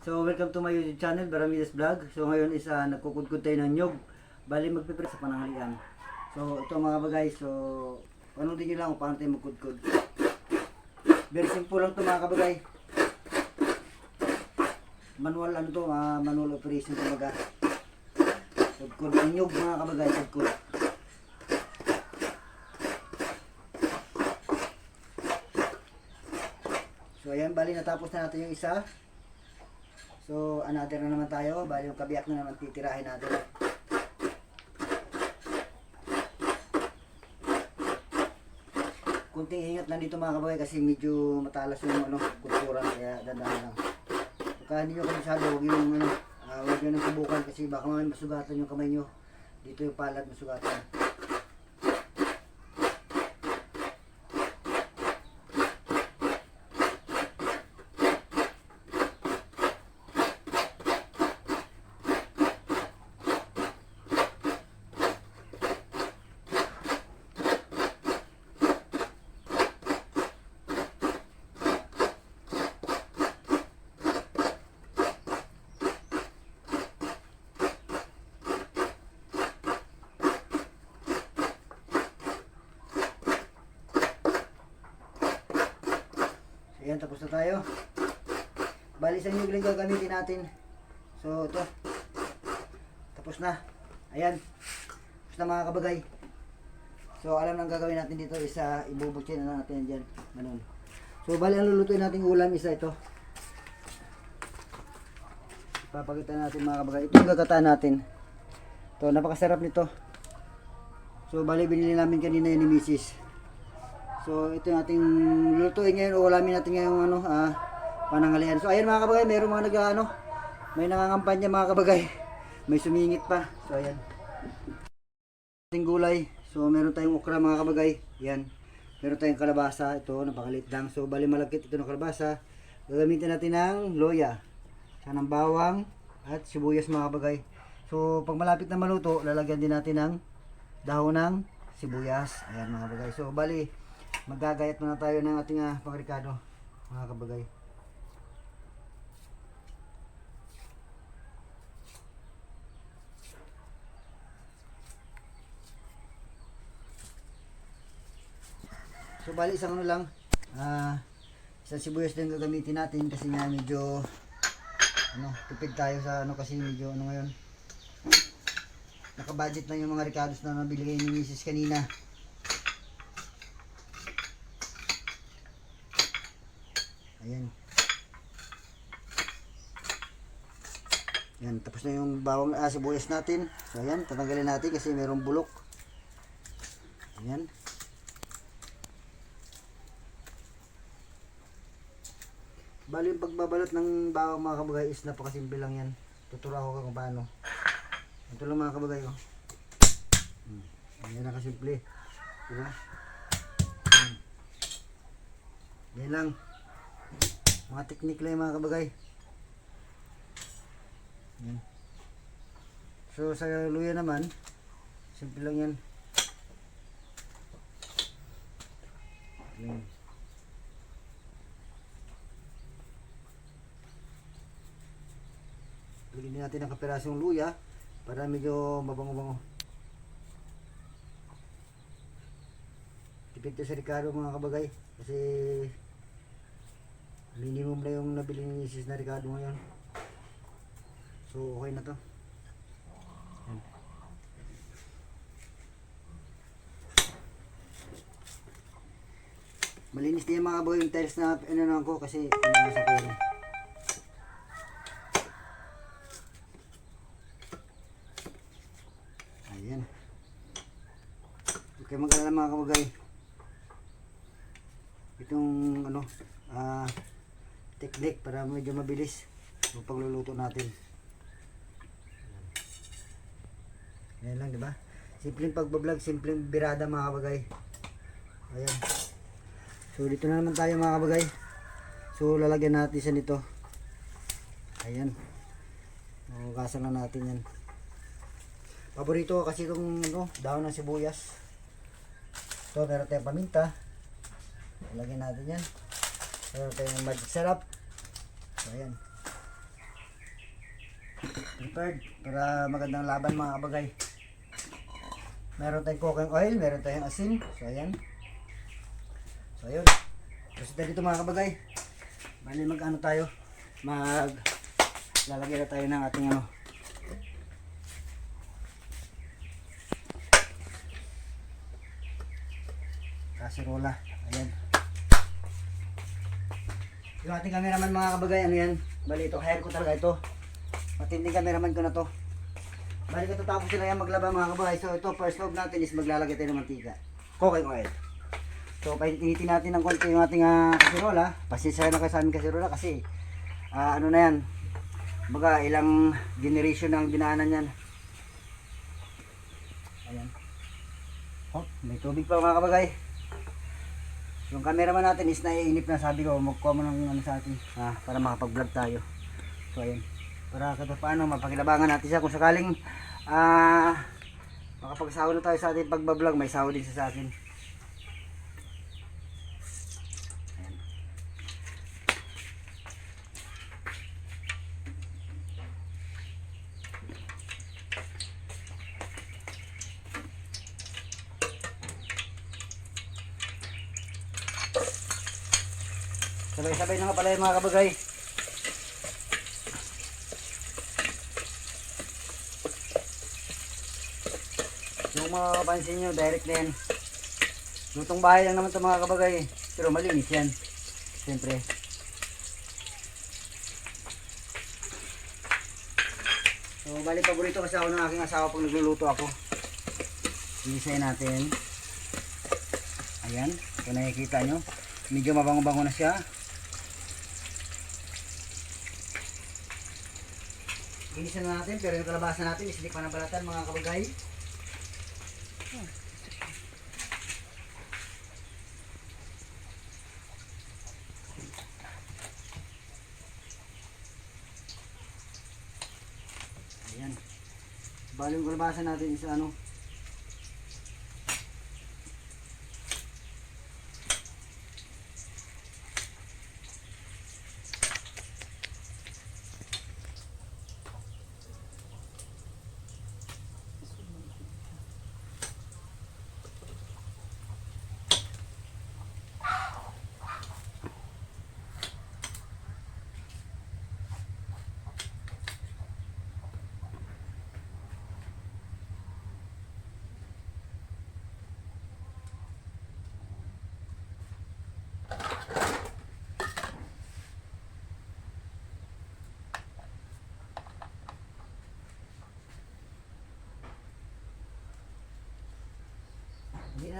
So, welcome to my YouTube channel, Baramides Vlog. So, ngayon is uh, nagkukudkod tayo ng nyog. Bali, magpipre sa pananghalian. So, ito mga bagay. So, ano din nyo lang kung paano tayo magkudkod. Very simple lang to mga kabagay. Manual ano to, ah, manual operation kumbaga. Kudkod ng nyog mga kabagay, kudkod. So, ayan, bali natapos na natin yung isa. So, another na naman tayo. Bali yung kabiyak na naman titirahin natin. Kunting ingat lang dito mga kabagay kasi medyo matalas yung ano, kulturan kaya dandahan lang. Pagka hindi nyo kabisado, huwag yung ano, uh, huwag nyo nang subukan kasi baka mamaya masugatan yung kamay nyo. Dito yung palad masugatan. Ayan, tapos na tayo. Bali sa inyo lang gagamitin natin. So, ito. Tapos na. Ayan. Tapos na mga kabagay. So, alam nang gagawin natin dito is uh, ibubutsin na natin dyan. Ganun. So, bali ang lulutuin nating ulam isa ito. Papakita natin mga kabagay. Ito gagataan natin. Ito, napakasarap nito. So, bali binili namin kanina yun ni Mrs. So ito yung ating lutuin ngayon o ulamin natin ngayong ano, ah, panangalian. So ayan mga kabagay, mayroong mga nag ano, may nangangampanya mga kabagay. May sumingit pa. So ayan. Ating gulay. So meron tayong okra mga kabagay. Yan. Meron tayong kalabasa. Ito, napakalit lang. So bali malagkit ito ng kalabasa. Gagamitin natin ng loya. Sa ng bawang at sibuyas mga kabagay. So pag malapit na maluto, lalagyan din natin ng dahon ng sibuyas. Ayan mga kabagay. So bali, magagayat muna tayo ng ating uh, pangrikado mga kabagay so bali isang ano lang ah isang sibuyas din gagamitin natin kasi nga medyo ano tipid tayo sa ano kasi medyo ano ngayon nakabudget na yung mga ricados na nabili ni Mrs. kanina Ayan. Yan, tapos na yung bawang ah, sibuyas natin. So ayan, tatanggalin natin kasi mayroong bulok. Ayan. Bali yung pagbabalot ng bawang mga kabagay is napakasimple lang yan. Tuturo ako kung paano. Ito lang mga kabagay ko. Hmm. Yan lang kasimple. Diba? Hmm. Yan lang. Mga teknik lang mga kabagay. Yan. So sa luya naman, simple lang yan. Yan. Din natin ng kapirasong luya para medyo mabango-bango. Tipid sa Ricardo mga kabagay kasi minimum na yung nabili ni Mrs. na Ricardo ngayon. So okay na to. Malinis din mga boy yung tiles na ano na ko kasi pinamasa ko yun. Ayan. Okay mag-alala mga kabagay. Itong ano ah technique para medyo mabilis yung pagluluto natin. Yan lang, di ba? Simpleng pagbablog, simpleng birada mga kabagay. Ayan. So dito na naman tayo mga kabagay. So lalagyan natin siya nito. Ayan. Hugasan na natin yan. Paborito ko kasi itong ano, dahon ng sibuyas. So meron tayong paminta. Lagyan natin yan. Meron tayong magic sarap. So, ayan. prepared para magandang laban mga kabagay. Meron tayong cooking oil, meron tayong asin. So ayan. So ayun. Proceed na dito mga kabagay. Bali mag ano tayo. Mag lalagyan na tayo ng ating ano. Kaserola. Ayan. Yung ating cameraman mga kabagay, ano yan? Bali ito, hire ko talaga ito. Matinding cameraman ko na to. Bali katapos sila yan maglaba mga kabagay. So ito, first move natin is maglalagay tayo ng mantika. Cooking oil. So painitin natin ng konti yung ating uh, kasirola. Pasensya na kayo sa aming kasirola kasi ah, ano na yan. Baga ilang generation ang dinaanan yan. Ayan. Oh, may tubig pa mga kabagay. Yung cameraman natin is naiinip na sabi ko magkuha mo ng ano sa atin ah, para makapag-vlog tayo. So ayan. Para kahit paano mapakilabangan natin siya kung sakaling ah makapagsahod na tayo sa ating pagbablog may sahod din siya sa akin. Sabay-sabay na nga pala yung mga kabagay. Yung mga kapansin nyo, direct na yan. Lutong bahay lang naman ito mga kabagay. Pero malinis yan. Siyempre. So, bali paborito kasi ako ng aking asawa pag nagluluto ako. Ilisayin natin. Ayan. Kung nakikita nyo. Medyo mabango-bango na siya. Inisan na natin, pero yung kalabasan natin is hindi pa nabalatan mga kabagay. Ayan. Bali yung kalabasan natin is ano,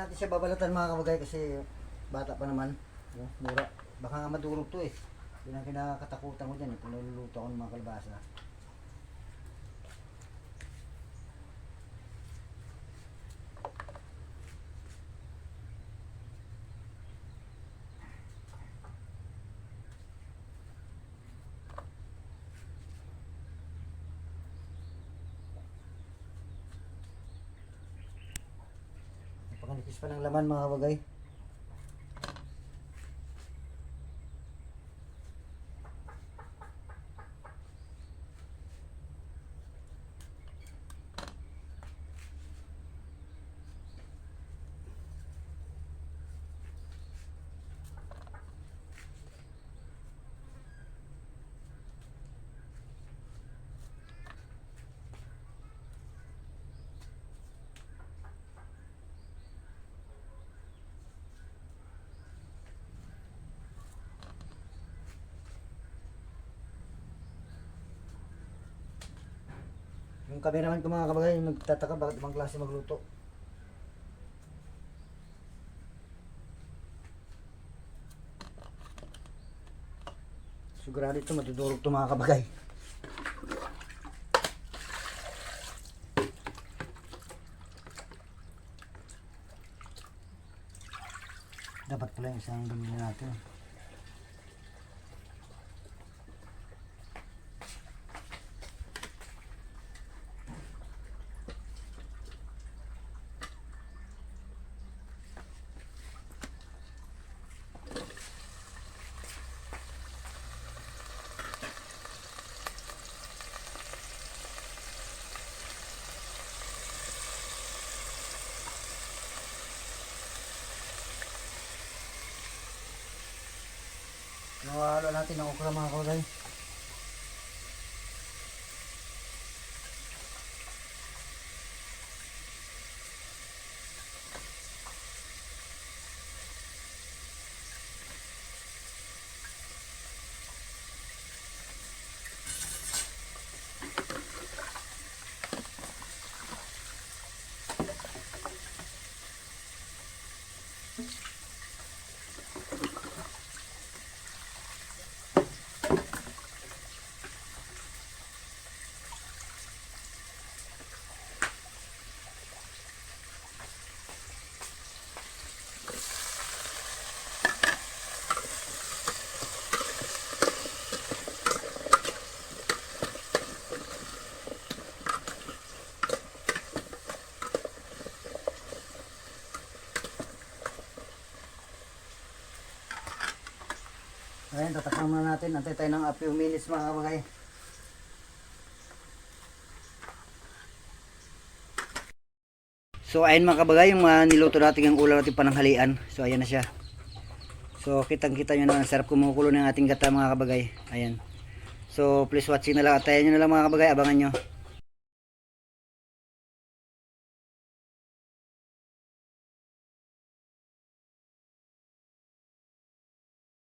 natin siya babalatan mga kabagay kasi bata pa naman. No? Mura. Baka nga madurog to eh. Yun ang kinakatakutan ko dyan eh. Naluluto ako ng mga kalabasa. Napakanipis pa ng laman mga kabagay. Yung cameraman ko mga kabagay, yung nagtataka bakit ibang klase magluto. Sigurado ito matudurog ito mga kabagay. Dapat pala yung isang bumili natin. Natin ang okra mga kabagay. Ayan, tatakpan muna natin. Antay tayo ng a few minutes mga kabagay. So ayun mga kabagay, yung mga niluto natin ang ulam natin pananghalian. So ayan na siya. So kitang kita nyo naman, sarap kumukulo ng ating gata mga kabagay. Ayan. So please watching na lang at tayo nyo na lang mga kabagay, abangan nyo.